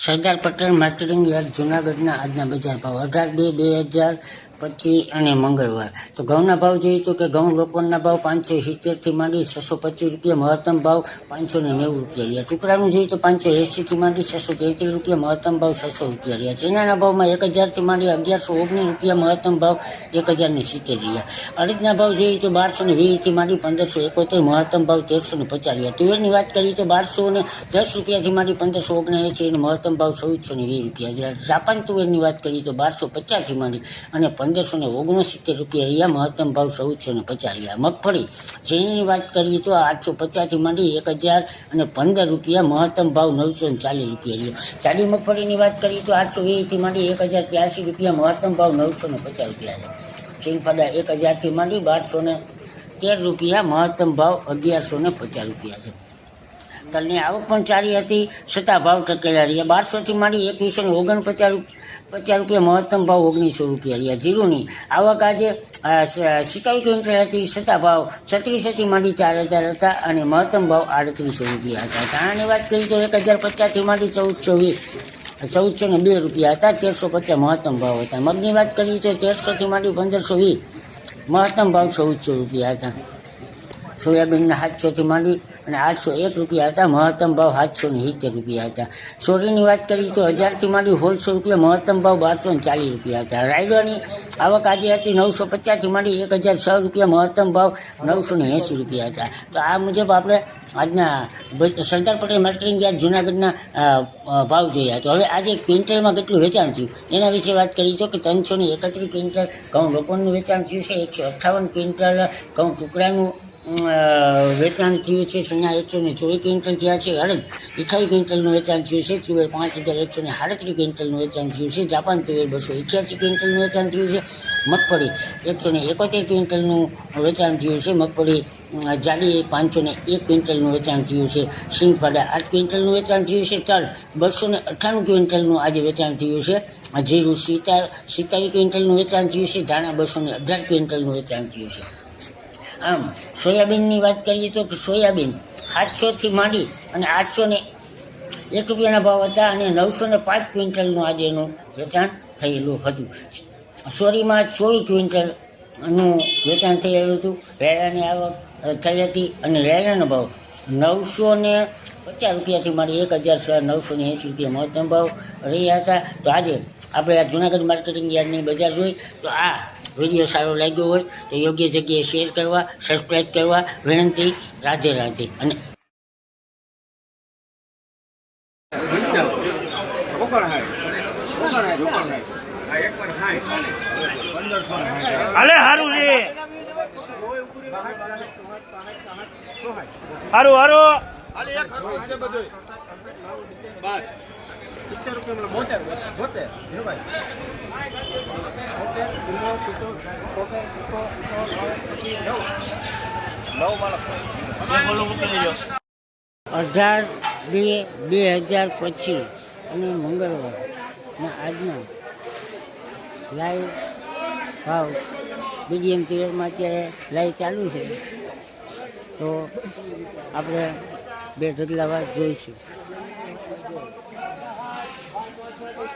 Sardar Patel marketing yard, જુનાગઢના આજના બજાર ભાવ. અઢાર બે બે હજાર પચીસ અને મંગળવાર. તો ઘઉંના ભાવ જોઈએ તો કે ઘઉં લોકોના ભાવ પાંચસો સિત્તેરથી માંડી છસો પચીસ રૂપિયા, મહત્તમ ભાવ પાંચસો ને નેવું રૂપિયા રહ્યા. ટુકડાનું જોઈએ તો પાંચસો એંસીથી માંડી છસો તેત્રીસ રૂપિયા, મહત્તમ ભાવ છસો રૂપિયા રહ્યા. ચીનાના ભાવમાં એક હજારથી માંડી અગિયારસો ઓગણીસ રૂપિયા, મહત્તમ ભાવ એક હજાર ને સિત્તેર રહ્યા. અડદના ભાવ જોઈએ તો બારસો ને વીસથી માંડી પંદરસો એકોતેર, મહત્તમ ભાવ તેરસો ને પચાસ રહ્યા. તુવેરની વાત કરીએ તો બારસો ને દસ રૂપિયાથી માંડી પંદરસો ઓગણએંસી અને મહત્તમ ભાવ ચૌદસો ને વીસ રૂપિયા જ્યારે જાપાન તુવેરની વાત કરીએ તો બારસો પચાસથી માંડી અને પંદરસો ને ઓગણસિત્તેર રૂપિયા રહ્યા મહત્તમ ભાવ ચૌદસો ને પચાસ રહ્યા મગફળી જેની વાત કરીએ તો આઠસો પચાસથી માંડી એક હજાર અને પંદર રૂપિયા મહત્તમ ભાવ નવસો ને ચાલીસ રૂપિયા રહ્યો. જાડી મગફળીની વાત કરીએ તો આઠસો વીસથી માંડી એક હજાર ત્યાસી રૂપિયા મહત્તમ ભાવ નવસો ને પચાસ રૂપિયા સિંગફાડા એક હજારથી માંડી બારસો ને તેર રૂપિયા મહત્તમ ભાવ અગિયારસો ને પચાસ રૂપિયા છે. તલની આવક પણ સારી હતી. છતાં ભાવ ટકેલા રહ્યા. બારસોથી માંડી એકવીસો ને ઓગણપચાસ પચાસ રૂપિયા મહત્તમ ભાવ ઓગણીસો રૂપિયા રહ્યા. જીરુની આવક આજે સિત્તાવી ક્વિન્ટલ હતી. છતાં ભાવ છત્રીસોથી માંડી ચાર હજાર હતા અને મહત્તમ ભાવ આડત્રીસો રૂપિયા હતા. ધાણાની વાત કરીએ તો એક હજાર પચાસથી માંડી ચૌદસો વીસ ચૌદસો ને બે રૂપિયા હતા. તેરસો પચાસ મહત્તમ ભાવ હતા. મગની વાત કરીએ તો તેરસોથી માંડી પંદરસો વીસ, મહત્તમ ભાવ ચૌદસો રૂપિયા હતા. સોયાબીનના સાતસોથી માંડી અને આઠસો એક રૂપિયા હતા, મહત્તમ ભાવ સાતસો ને સિત્તેર રૂપિયા હતા. ચોરીની વાત કરીએ તો હજારથી માંડી સોળસો રૂપિયા મહત્તમ ભાવ બારસો ને ચાલીસ રૂપિયા હતા. રાયડોની આવક આજે હતી નવસો પચાસથી માંડી એક હજાર છ રૂપિયા, મહત્તમ ભાવ નવસો ને એંસી રૂપિયા હતા. તો આ મુજબ આપણે આજના સરદાર પટેલ માર્કેટિંગ યાર્ડ જુનાગઢના ભાવ જોયા તો હવે આજે ક્વિન્ટલમાં કેટલું વેચાણ થયું? એના વિશે વાત કરી તો કે ત્રણસો ને એકત્રીસ ક્વિન્ટલ ઘઉં લોકોનું વેચાણ થયું છે, એકસો અઠ્ઠાવન ક્વિન્ટલ ઘઉં ટુકડાનું વેચાણ થયું છે સણા એકસો ને ચોવીસ ક્વિન્ટલ થયા છે હળદ અઠાવીસ ક્વિન્ટલનું વેચાણ થયું છે તુવેર પાંચ હજાર એકસો ને સાડત્રીસ ક્વિન્ટલનું વેચાણ થયું છે જાપાન તુવેર બસો અઠ્યાસી ક્વિન્ટલનું વેચાણ થયું છે મગફળી એકસો ને એકોતેર ક્વિન્ટલનું વેચાણ થયું છે મગફળી જાડી પાંચસો ને એક ક્વિન્ટલનું વેચાણ થયું છે સિંગફાડા આઠ ક્વિન્ટલનું વેચાણ થયું છે તલ બસો ને અઠ્ઠાણું ક્વિન્ટલનું આજે વેચાણ થયું છે જીરું સીતા સિત્તાવીસ ક્વિન્ટલનું વેચાણ થયું છે ધાણા બસો ને અઢાર ક્વિન્ટલનું વેચાણ થયું છે આમ, સોયાબીનની વાત કરીએ તો સોયાબીન સાતસોથી માંડી અને આઠસો ને એક રૂપિયાના ભાવ હતા અને નવસો ને પાંચ ક્વિન્ટલનું આજે એનું વેચાણ થયેલું હતું. સોરીમાં ચોવીસ ક્વિન્ટલનું વેચાણ થયેલું હતું. રેડાની આવક થઈ હતી અને રેડાનો ભાવ નવસો ને પચાસ રૂપિયાથી માંડી એક હજાર નવસો ને એંસી રૂપિયા મહત્તમ ભાવ રહ્યા હતા. તો આજે આપણે આ જુનાગઢ માર્કેટિંગ યાર્ડની બજાર જોઈ. તો આ વીડિયો સારો લાગ્યો હોય તો યોગ્ય જગ્યાએ શેર કરવા સબસ્ક્રાઈબ કરવા વિનંતી રાધે રાધે. અને હાલે હારું રે. હારું હારું. અઢાર બે બે હજાર પચીસ અને મંગળવાર. ના આજના લાઈવ ભાવ. બીડીએમ પિરિયડમાં અત્યારે લાઈવ ચાલુ છે. તો આપણે બે ઢગલા વાત જોઈશું.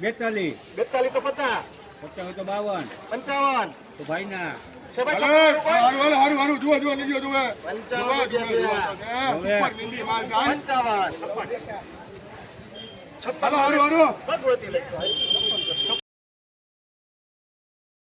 બેતાલીસ બેતાલીસ તો પચાસ પચાસ તો બાવન પંચાવન તો ભાઈ ના પંચાવન